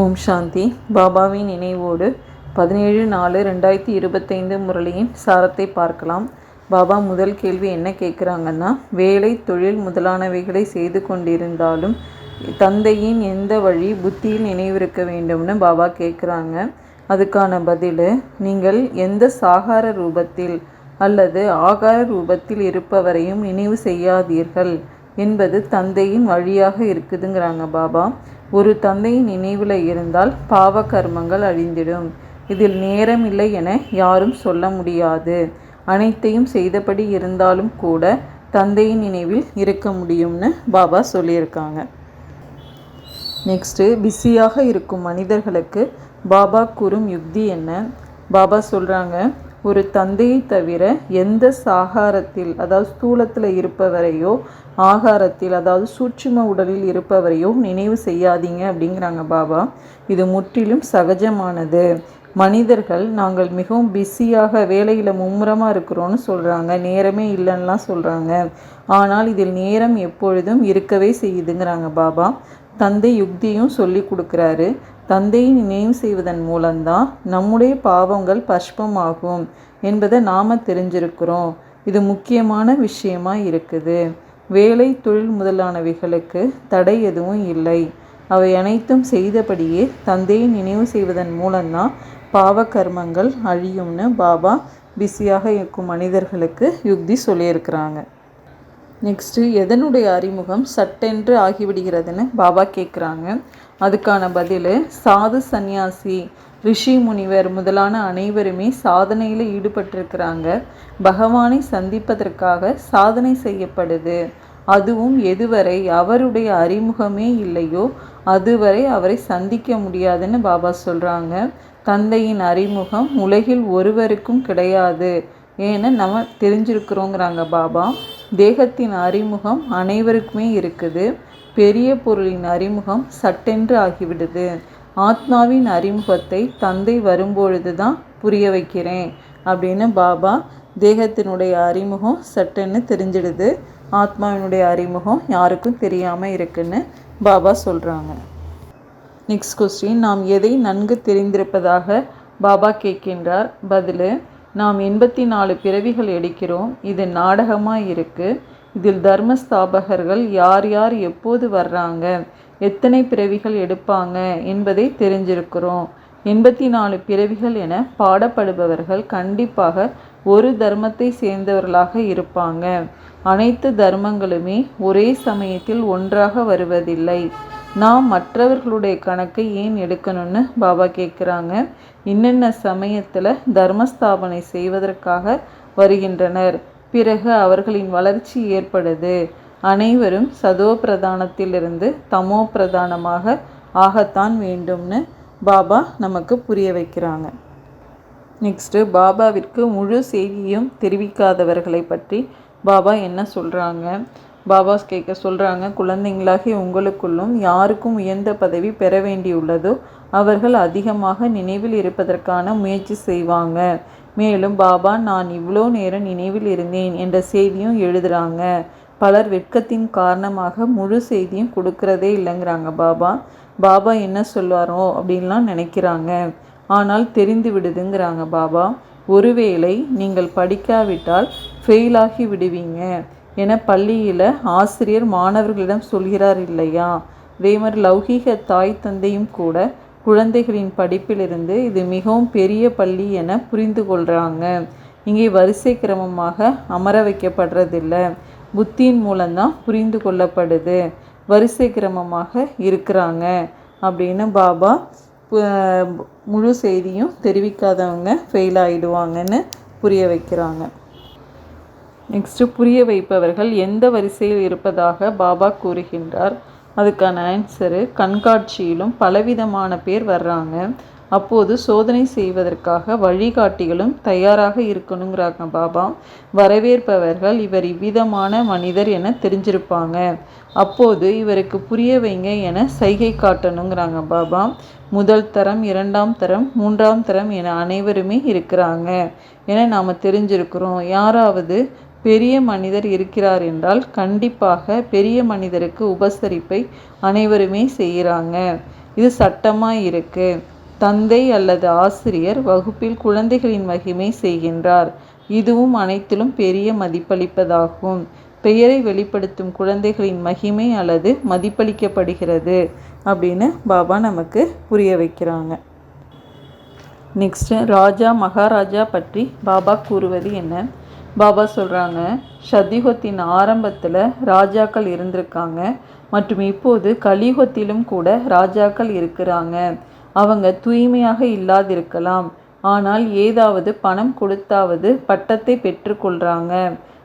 ஓம் சாந்தி. பாபாவின் நினைவோடு பதினேழு நாலு ரெண்டாயிரத்தி இருபத்தைந்து முரளியின் சாரத்தை பார்க்கலாம். பாபா முதல் கேள்வி என்ன கேட்குறாங்கன்னா வேலை தொழில் முதலானவைகளை செய்து கொண்டிருந்தாலும் தந்தையின் எந்த வழி புத்தியில் நினைவிருக்க வேண்டும்னு பாபா கேட்குறாங்க. அதுக்கான பதில் நீங்கள் எந்த சாகார ரூபத்தில் அல்லது ஆகார ரூபத்தில் இருப்பவரையும் நினைவு செய்யாதீர்கள் என்பது தந்தையின் வழியாக இருக்குதுங்கிறாங்க பாபா. ஒரு தந்தையின் நினைவில் இருந்தால் பாவ கர்மங்கள் அழிந்திடும். இதில் நேரம் இல்லை என யாரும் சொல்ல முடியாது. அனைத்தையும் செய்தபடி இருந்தாலும் கூட தந்தையின் நினைவில் இருக்க முடியும்னு பாபா சொல்லியிருக்காங்க. நெக்ஸ்ட்டு பிஸியாக இருக்கும் மனிதர்களுக்கு பாபா கூறும் யுக்தி என்ன? பாபா சொல்கிறாங்க ஒரு தந்தையை தவிர எந்த சாகாரத்தில் அதாவது ஸ்தூலத்தில் இருப்பவரையோ ஆகாரத்தில் அதாவது சூட்சும உடலில் இருப்பவரையோ நினைவு செய்யாதீங்க அப்படிங்கிறாங்க பாபா. இது முற்றிலும் சகஜமானது. மனிதர்கள் நாங்கள் மிகவும் பிஸியாக வேலையில் மும்முரமாக இருக்கிறோன்னு சொல்கிறாங்க நேரமே இல்லைன்னெலாம் சொல்கிறாங்க ஆனால் இதில் நேரம் எப்பொழுதும் இருக்கவே செய்யுதுங்கிறாங்க பாபா. தந்தை யுக்தியும் சொல்லி கொடுக்குறாரு. தந்தையை நினைவு செய்வதன் மூலம்தான் நம்முடைய பாவங்கள் பஷ்பமாகும் என்பதை நாம் தெரிஞ்சிருக்கிறோம். இது முக்கியமான விஷயமாக இருக்குது. வேலை தொழில் முதலானவைகளுக்கு தடை எதுவும் இல்லை. அவை அனைத்தும் செய்தபடியே தந்தையை நினைவு செய்வதன் மூலம்தான் பாவ கர்மங்கள் அழியும்னு பாபா பிஸியாக இருக்கும் மனிதர்களுக்கு யுக்தி சொல்லியிருக்கிறாங்க. நெக்ஸ்ட்டு எதனுடைய அறிமுகம் சட்டென்று ஆகிவிடுகிறதுன்னு பாபா கேட்குறாங்க. அதுக்கான பதில் சாது சந்நியாசி ரிஷி முனிவர் முதலான அனைவருமே சாதனையில் ஈடுபட்டிருக்கிறாங்க. பகவானை சந்திப்பதற்காக சாதனை செய்யப்படுது. அதுவும் எதுவரை அவருடைய அறிமுகமே இல்லையோ அதுவரை அவரை சந்திக்க முடியாதுன்னு பாபா சொல்கிறாங்க தந்தையின் அறிமுகம் உலகில் ஒருவருக்கும் கிடையாது. ஏன்னு நம்ம தெரிஞ்சிருக்கிறோங்கிறாங்க பாபா. தேகத்தின் அறிமுகம் அனைவருக்குமே இருக்குது. பெரிய பொருளின் அறிமுகம் சட்டென்று ஆகிவிடுது. ஆத்மாவின் அறிமுகத்தை தந்தை வரும்பொழுது தான் புரிய வைக்கிறேன் அப்படின்னு பாபா தேகத்தினுடைய அறிமுகம் சட்டென்னு தெரிஞ்சிடுது. ஆத்மாவினுடைய அறிமுகம் யாருக்கும் தெரியாமல் இருக்குன்னு பாபா சொல்கிறாங்க நெக்ஸ்ட் கொஸ்டின் நாம் எதை நன்கு தெரிந்திருப்பதாக பாபா கேட்கின்றார். பதில் நாம் எண்பத்தி நாலு பிறவிகள் எடுக்கிறோம். இது நாடகமாக இருக்குது இதில் தர்மஸ்தாபகர்கள் யார் யார் எப்போது வர்றாங்க? எத்தனை பிறவிகள் எடுப்பாங்க? என்பதை தெரிஞ்சிருக்கிறோம். எண்பத்தி நாலு பிறவிகள் என பாடப்படுபவர்கள் கண்டிப்பாக ஒரு தர்மத்தை சேர்ந்தவர்களாக இருப்பாங்க. அனைத்து தர்மங்களுமே ஒரே சமயத்தில் ஒன்றாக வருவதில்லை. நாம் மற்றவர்களுடைய கணக்கை ஏன் எடுக்கணும்னு பாபா கேட்குறாங்க. இன்னென்ன சமயத்தில் தர்மஸ்தாபனை செய்வதற்காக வருகின்றனர்? பிறகு அவர்களின் வளர்ச்சி ஏற்படுது. அனைவரும் சதோ பிரதானத்திலிருந்து தமோ பிரதானமாக ஆகத்தான் வேண்டும்னு பாபா நமக்கு புரிய வைக்கிறாங்க. நெக்ஸ்ட்டு பாபாவிற்கு முழு செய்தியும் தெரிவிக்காதவர்களை பற்றி பாபா என்ன சொல்கிறாங்க பாபாஸ் கேட்க சொல்கிறாங்க குழந்தைங்களாகி உங்களுக்குள்ளும் யாருக்கும் உயர்ந்த பதவி பெற வேண்டியுள்ளதோ அவர்கள் அதிகமாக நினைவில் இருப்பதற்கான முயற்சி செய்வாங்க. மேலும் பாபா நான் இவ்வளோ நேரம் நினைவில் இருந்தேன் என்ற செய்தியும் எழுதுகிறாங்க பலர் வெட்கத்தின் காரணமாக முழு செய்தியும் கொடுக்கறதே இல்லைங்கிறாங்க பாபா. பாபா என்ன சொல்லுவாரோ அப்படின்லாம் நினைக்கிறாங்க. ஆனால் தெரிந்து விடுதுங்கிறாங்க பாபா. ஒருவேளை நீங்கள் படிக்காவிட்டால் ஃபெயிலாகி விடுவீங்க. என பள்ளியில் ஆசிரியர் மாணவர்களிடம் சொல்கிறார் இல்லையா? அதே மாதிரி லௌகீக தாய் தந்தையும் கூட குழந்தைகளின் படிப்பிலிருந்து இது மிகவும் பெரிய பள்ளி என புரிந்து கொள்கிறாங்க இங்கே வரிசை கிரமமாக அமர வைக்கப்படுறதில்ல. புத்தியின் மூலம்தான் புரிந்து கொள்ளப்படுது. வரிசை கிரமமாக இருக்கிறாங்க. அப்படின்னு பாபா முழு செய்தியும் தெரிவிக்காதவங்க ஃபெயில் ஆகிடுவாங்கன்னு புரிய வைக்கிறாங்க. நெக்ஸ்ட்டு புரிய வைப்பவர்கள் எந்த வரிசையில் இருப்பதாக பாபா கூறுகின்றார். அதுக்கான ஆன்சரு கண்காட்சியிலும் பலவிதமான பேர் வர்றாங்க. அப்போது சோதனை செய்வதற்காக வழிகாட்டிகளும் தயாராக இருக்கணுங்கிறாங்க பாபா. வரவேற்பவர்கள் இவர் இவ்விதமான மனிதர் என தெரிஞ்சிருப்பாங்க. அப்போது இவருக்கு புரிய வைங்க என சைகை காட்டணுங்கிறாங்க பாபா. முதல் தரம் இரண்டாம் தரம் மூன்றாம் தரம் என அனைவருமே இருக்கிறாங்க. என நாம் தெரிஞ்சிருக்கிறோம். யாராவது பெரிய மனிதர் இருக்கிறார் என்றால் கண்டிப்பாக பெரிய மனிதருக்கு உபசரிப்பை அனைவருமே செய்கிறாங்க. இது சட்டமாக இருக்குது தந்தை அல்லது ஆசிரியர் வகுப்பில் குழந்தைகளின் மகிமை செய்கின்றார். இதுவும் அனைத்திலும் பெரிய மதிப்பளிப்பதாகும். பெயரை வெளிப்படுத்தும் குழந்தைகளின் மகிமை அல்லது மதிப்பளிக்கப்படுகிறது அப்படின்னு பாபா நமக்கு புரிய வைக்கிறாங்க. நெக்ஸ்ட்டு ராஜா மகாராஜா பற்றி பாபா கூறுவது என்ன? பாபா சொல்கிறாங்க சதியுகத்தின் ஆரம்பத்தில் ராஜாக்கள் இருந்திருக்காங்க மற்றும் இப்போது கலியுகத்திலும் கூட ராஜாக்கள் இருக்கிறாங்க. அவங்க தூய்மையாக இல்லாதிருக்கலாம். ஆனால் ஏதாவது பணம் கொடுத்தாவது பட்டத்தை பெற்றுக்கொள்கிறாங்க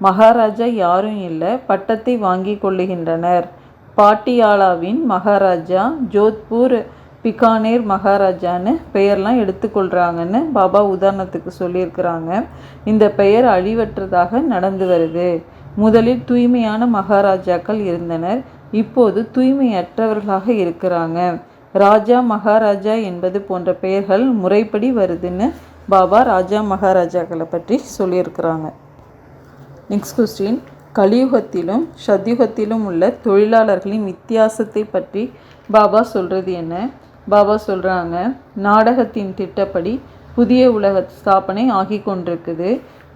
மகாராஜா யாரும் இல்லை பட்டத்தை வாங்கி கொள்ளுகின்றனர். பாட்டியாலாவின் மகாராஜா ஜோத்பூர் பிகானேர் மகாராஜான்னு பெயர்லாம் எடுத்துக்கொள்கிறாங்கன்னு பாபா உதாரணத்துக்கு சொல்லியிருக்கிறாங்க. இந்த பெயர் அழிவற்றதாக நடந்து வருது. முதலில் தூய்மையான மகாராஜாக்கள் இருந்தனர். இப்போது தூய்மையற்றவர்களாக இருக்கிறாங்க. ராஜா மகாராஜா என்பது போன்ற பெயர்கள் முறைப்படி வருதுன்னு பாபா ராஜா மகாராஜாக்களை பற்றி சொல்லியிருக்கிறாங்க. Next question. கலியுகத்திலும் சத்யுகத்திலும் உள்ள தொழிலாளர்களின் வித்தியாசத்தை பற்றி பாபா சொல்கிறது என்ன? பாபா சொல்கிறாங்க நாடகத்தின் திட்டப்படி புதிய உலக ஸ்தாபனை ஆகி கொண்டிருக்குது.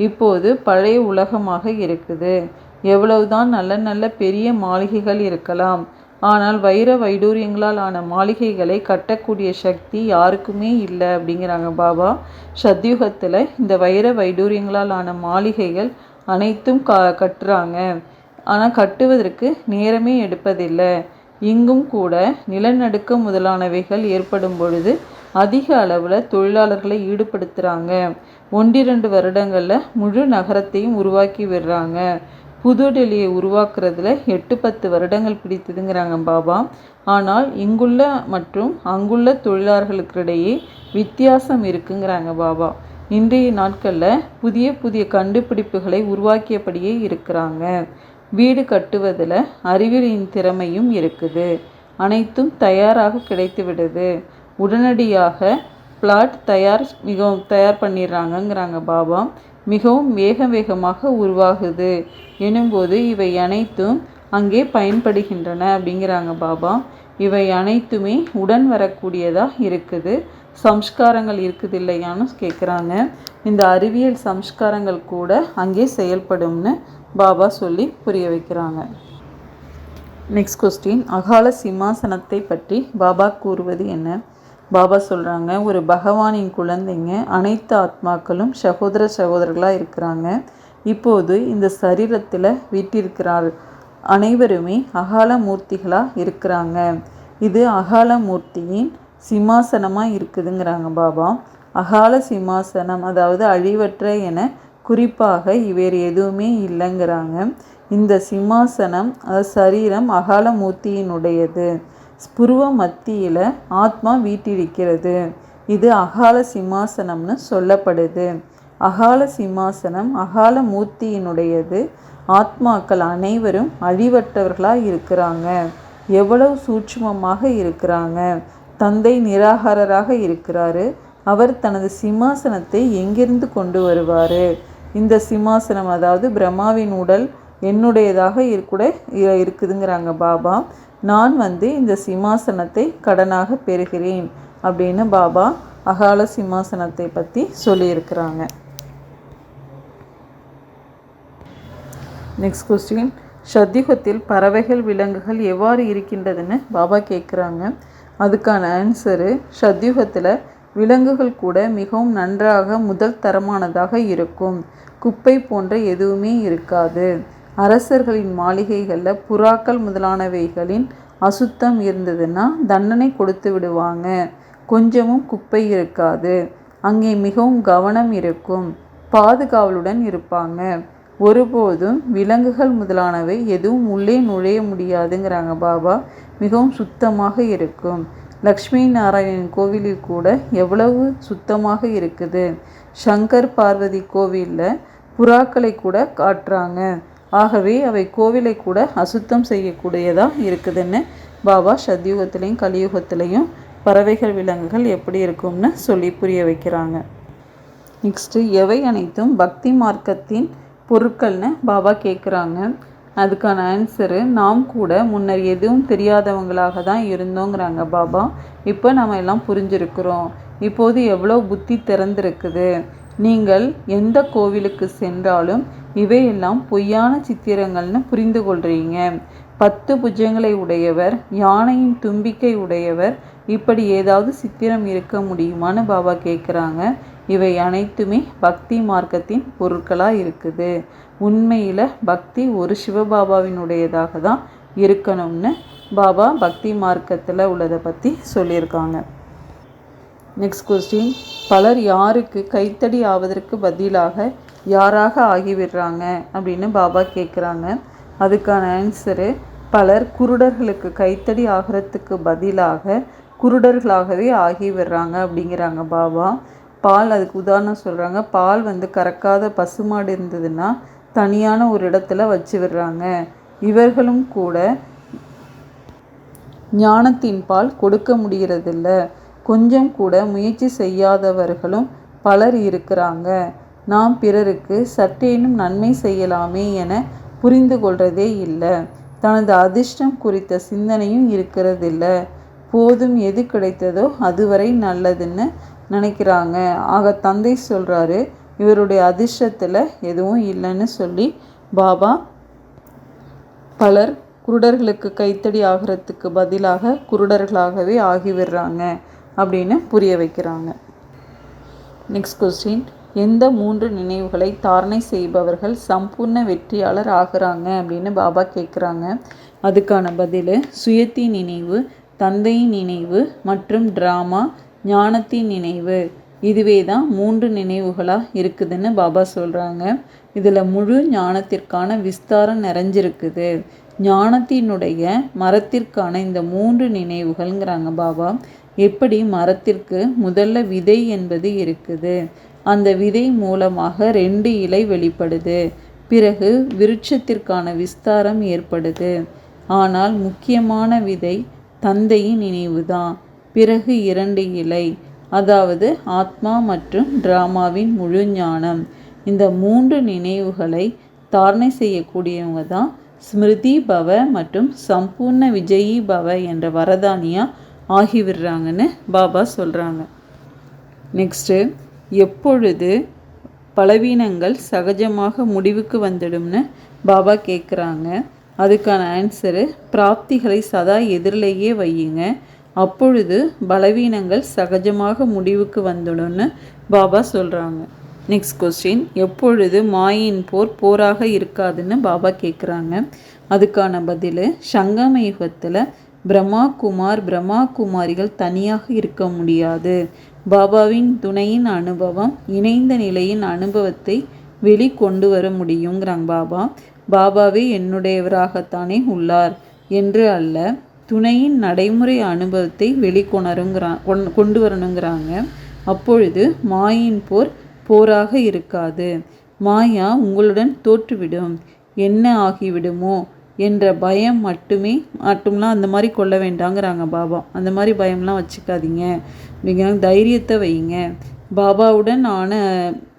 இப்போது பழைய உலகமாக இருக்குது. எவ்வளவுதான் நல்ல நல்ல பெரிய மாளிகைகள் இருக்கலாம் ஆனால் வைர வைடூரியங்களால் ஆன மாளிகைகளை கட்டக்கூடிய சக்தி யாருக்குமே இல்லை அப்படிங்கிறாங்க பாபா. சத்யுகத்தில் இந்த வைர வைடூரியங்களால் ஆன மாளிகைகள் அனைத்தும் க கட்டுறாங்க. ஆனால் கட்டுவதற்கு நேரமே எடுப்பதில்லை. இங்கும் கூட நிலநடுக்கம் முதலானவைகள் ஏற்படும் பொழுது அதிக அளவில் தொழிலாளர்களை ஈடுபடுத்துகிறாங்க ஒன்றிரண்டு வருடங்களில் முழு நகரத்தையும் உருவாக்கி விடுறாங்க. புது டெல்லியை உருவாக்குறதுல எட்டு பத்து வருடங்கள் பிடித்ததுங்கிறாங்க பாபா. ஆனால் இங்குள்ள மற்றும் அங்குள்ள தொழிலாளர்களுக்கிடையே வித்தியாசம் இருக்குங்கிறாங்க பாபா. இன்றைய நாட்களில் புதிய புதிய கண்டுபிடிப்புகளை உருவாக்கியபடியே இருக்கிறாங்க. வீடு கட்டுவதில் அறிவியலின் திறமையும் இருக்குது. அனைத்தும் தயாராக கிடைத்து விடுது உடனடியாக பிளாட் தயார் மிகவும் தயார் பண்ணிடுறாங்கங்கிறாங்க பாபா. மிகவும் வேக வேகமாக உருவாகுது. எனும்போது இவை அனைத்தும் அங்கே பயன்படுகின்றன அப்படிங்கிறாங்க பாபா. இவை அனைத்துமே உடன் வரக்கூடியதாக இருக்குது? சம்ஸ்காரங்கள் இருக்குது இல்லையான்னு கேட்குறாங்க இந்த அறிவியல் சம்ஸ்காரங்கள் கூட அங்கே செயல்படும்னு பாபா சொல்லி புரிய வைக்கிறாங்க. நெக்ஸ்ட் கொஸ்டின் அகால சிம்மாசனத்தை பற்றி பாபா கூறுவது என்ன? பாபா சொல்கிறாங்க ஒரு பகவானின் குழந்தைங்க அனைத்து ஆத்மாக்களும் சகோதர சகோதரர்களாக இருக்கிறாங்க. இப்போது இந்த சரீரத்தில் வீட்டிருக்கிறார். அனைவருமே அகால மூர்த்திகளாக இருக்கிறாங்க. இது அகால மூர்த்தியின் சிம்மாசனமாக இருக்குதுங்கிறாங்க பாபா. அகால சிம்மாசனம் அதாவது அழிவற்ற என குறிப்பாக இவர் எதுவுமே இல்லைங்கிறாங்க. இந்த சிம்மாசனம் சரீரம் அகால மூர்த்தியினுடையது மத்தியில் ஆத்மா வீட்டிருக்கிறது. இது அகால சிம்மாசனம்னு சொல்லப்படுது. அகால சிம்மாசனம் அகால மூர்த்தியினுடையது ஆத்மாக்கள் அனைவரும் அழிவற்றவர்களாக இருக்கிறாங்க. எவ்வளவு சூட்சுமமாக இருக்கிறாங்க. தந்தை நிராகாரராக இருக்கிறாரு. அவர் தனது சிம்மாசனத்தை எங்கிருந்து கொண்டு வருவார்? இந்த சிம்மாசனம் அதாவது பிரம்மாவின் உடல் என்னுடையதாக இருக்கூட இருக்குதுங்கிறாங்க பாபா. நான் வந்து இந்த சிம்மாசனத்தை கடனாக பெறுகிறேன் அப்படின்னு பாபா அகால சிம்மாசனத்தை பற்றி சொல்லியிருக்கிறாங்க. நெக்ஸ்ட் கொஸ்டின் சத்தியுகத்தில் பறவைகள் விலங்குகள் எவ்வாறு இருக்கின்றதுன்னு பாபா கேட்குறாங்க அதுக்கான ஆன்சரு சத்தியுகத்தில் விலங்குகள் கூட மிகவும் நன்றாக முதல் தரமானதாக இருக்கும். குப்பை போன்ற எதுவுமே இருக்காது. அரசர்களின் மாளிகைகளில் புறாக்கள் முதலானவைகளின் அசுத்தம் இருந்ததுன்னா தண்டனை கொடுத்து விடுவாங்க. கொஞ்சமும் குப்பை இருக்காது. அங்கே மிகவும் கவனம் இருக்கும். பாதுகாவலுடன் இருப்பாங்க. ஒருபோதும் விலங்குகள் முதலானவை எதுவும் உள்ளே நுழைய முடியாதுங்கிறாங்க பாபா. மிகவும் சுத்தமாக இருக்கும். லக்ஷ்மி நாராயணன் கோவிலில் கூட எவ்வளவு சுத்தமாக இருக்குது? சங்கர் பார்வதி கோவிலில் புறாக்களை கூட காட்டுறாங்க. ஆகவே அவை கோவிலை கூட அசுத்தம் செய்யக்கூடியதாக இருக்குதுன்னு பாபா சத்யுகத்திலையும் கலியுகத்திலையும் பறவைகள் விலங்குகள் எப்படி இருக்கும்னு சொல்லி புரிய வைக்கிறாங்க. நெக்ஸ்ட்டு எவை அனைத்தும் பக்தி மார்க்கத்தின் பொருட்கள்னு பாபா கேட்குறாங்க அதுக்கான ஆன்சரு நாம் கூட முன்னர் எதுவும் தெரியாதவங்களாக தான் இருந்தோங்கிறாங்க பாபா. இப்போ நம்ம எல்லாம் புரிஞ்சிருக்கிறோம். இப்போது எவ்வளோ புத்தி திறந்திருக்குது. நீங்கள் எந்த கோவிலுக்கு சென்றாலும் இவையெல்லாம் பொய்யான சித்திரங்கள்னு புரிந்து கொள்கிறீங்க பத்து புஜங்களை உடையவர் யானையின் தும்பிக்கை உடையவர் இப்படி ஏதாவது சித்திரம் இருக்க முடியுமான்னு பாபா கேட்குறாங்க இவை அனைத்துமே பக்தி மார்க்கத்தின் பொருட்களாக இருக்குது உண்மையில் பக்தி ஒரு சிவபாபாவினுடையதாக தான் இருக்கணும்னு பாபா பக்தி மார்க்கத்தில் உள்ளதை பற்றி சொல்லியிருக்காங்க. நெக்ஸ்ட் கொஸ்டின் பலர் யாருக்கு கைத்தடி ஆவதற்கு பதிலாக யாராக ஆகிவிடுறாங்க அப்படின்னு பாபா கேட்குறாங்க அதுக்கான ஆன்சரு பலர் குருடர்களுக்கு கைத்தடி ஆகிறதுக்கு பதிலாக குருடர்களாகவே ஆகி விடுறாங்க அப்படிங்கிறாங்க பாபா. பால் அதுக்கு உதாரணம் சொல்கிறாங்க பால் வந்து கறக்காத பசுமாடு இருந்ததுன்னா தனியான ஒரு இடத்துல வச்சு விடுறாங்க. இவர்களும் கூட ஞானத்தின் பால் கொடுக்க முடிகிறதில்ல கொஞ்சம் கூட முயற்சி செய்யாதவர்களும் பலர் இருக்கிறாங்க. நாம் பிறருக்கு சற்றேனும் நன்மை செய்யலாமே என புரிந்து கொள்றதே இல்லை. தனது அதிர்ஷ்டம் குறித்த சிந்தனையும் இருக்கிறதில்ல. போதும் எது கிடைத்ததோ அதுவரை நல்லதுன்னு நினைக்கிறாங்க. ஆக தந்தை சொல்கிறாரு இவருடைய அதிர்ஷ்டத்தில் எதுவும் இல்லைன்னு சொல்லி பாபா பலர் குருடர்களுக்கு கைத்தடி ஆகிறதுக்கு பதிலாக குருடர்களாகவே ஆகிவிடுறாங்க அப்படின்னு புரிய வைக்கிறாங்க. நெக்ஸ்ட் கொஸ்டின் எந்த மூன்று நினைவுகளை தாரணை செய்பவர்கள் சம்பூர்ண வெற்றியாளர் ஆகிறாங்க அப்படின்னு பாபா கேட்குறாங்க அதுக்கான பதில் சுயத்தின் நினைவு தந்தையின் நினைவு மற்றும் ட்ராமா ஞானத்தின் நினைவு. இதுவே தான் மூன்று நினைவுகளாக இருக்குதுன்னு பாபா சொல்கிறாங்க இதில் முழு ஞானத்திற்கான விஸ்தாரம் நிறைஞ்சிருக்குது. ஞானத்தினுடைய மரத்திற்கான இந்த மூன்று நினைவுகள்ங்கிறாங்க பாபா. எப்படி மரத்திற்கு முதல்ல விதை என்பது இருக்குது. அந்த விதை மூலமாக ரெண்டு இலை வெளிப்படுது. பிறகு விருட்சத்திற்கான விஸ்தாரம் ஏற்படுது. ஆனால் முக்கியமான விதை தந்தையின் நினைவுதான். பிறகு இரண்டு இலை அதாவது ஆத்மா மற்றும் டிராமாவின் முழு ஞானம். இந்த மூன்று நினைவுகளை தாரணை செய்யக்கூடியவங்க தான் ஸ்மிருதி பவ மற்றும் சம்பூர்ண விஜயி பவ என்ற வரதானியாக ஆகிவிடுறாங்கன்னு பாபா சொல்கிறாங்க நெக்ஸ்ட்டு எப்பொழுது பலவீனங்கள் சகஜமாக முடிவுக்கு வந்துடும்னு பாபா கேட்குறாங்க அதுக்கான ஆன்சரு பிராப்திகளை சதா எதிரிலேயே வையுங்க. அப்பொழுது பலவீனங்கள் சகஜமாக முடிவுக்கு வந்துடும்னு பாபா சொல்கிறாங்க நெக்ஸ்ட் கொஸ்டின் எப்பொழுது மாயின் போர் போராக இருக்காதுன்னு பாபா கேட்குறாங்க அதுக்கான பதில் சங்கம யுகத்தில் பிரம்மா குமார் பிரம்மா குமாரிகள் தனியாக இருக்க முடியாது. பாபாவின் துணையின் அனுபவம் இணைந்த நிலையின் அனுபவத்தை வெளிக்கொண்டு வர முடியுங்கிறாங்க பாபா. பாபாவே என்னுடையவராகத்தானே உள்ளார் என்று அல்ல. துணையின் நடைமுறை அனுபவத்தை வெளிக்கொணருங்கிறா கொண்டு வரணுங்கிறாங்க அப்பொழுது மாயின் போர் போராக இருக்காது. மாயா உங்களுடன் தோற்றுவிடும். என்ன ஆகிவிடுமோ என்ற பயம் மட்டுமே மட்டும்லாம் அந்த மாதிரி கொள்ள வேண்டாங்கிறாங்க பாபா. அந்த மாதிரி பயம்லாம் வச்சுக்காதீங்க. அப்படிங்கிறாங்க தைரியத்தை வையுங்க பாபாவுடன் ஆன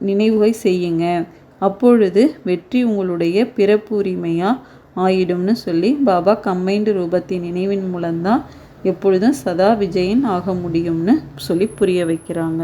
நினைவுகை செய்யுங்க. அப்பொழுது வெற்றி உங்களுடைய பிறப்பு உரிமையாக ஆயிடும்னு சொல்லி பாபா கம்பைண்டு ரூபத்தின் நினைவின் மூலம்தான் எப்பொழுதும் சதா விஜயன் ஆக முடியும்னு சொல்லி புரிய வைக்கிறாங்க.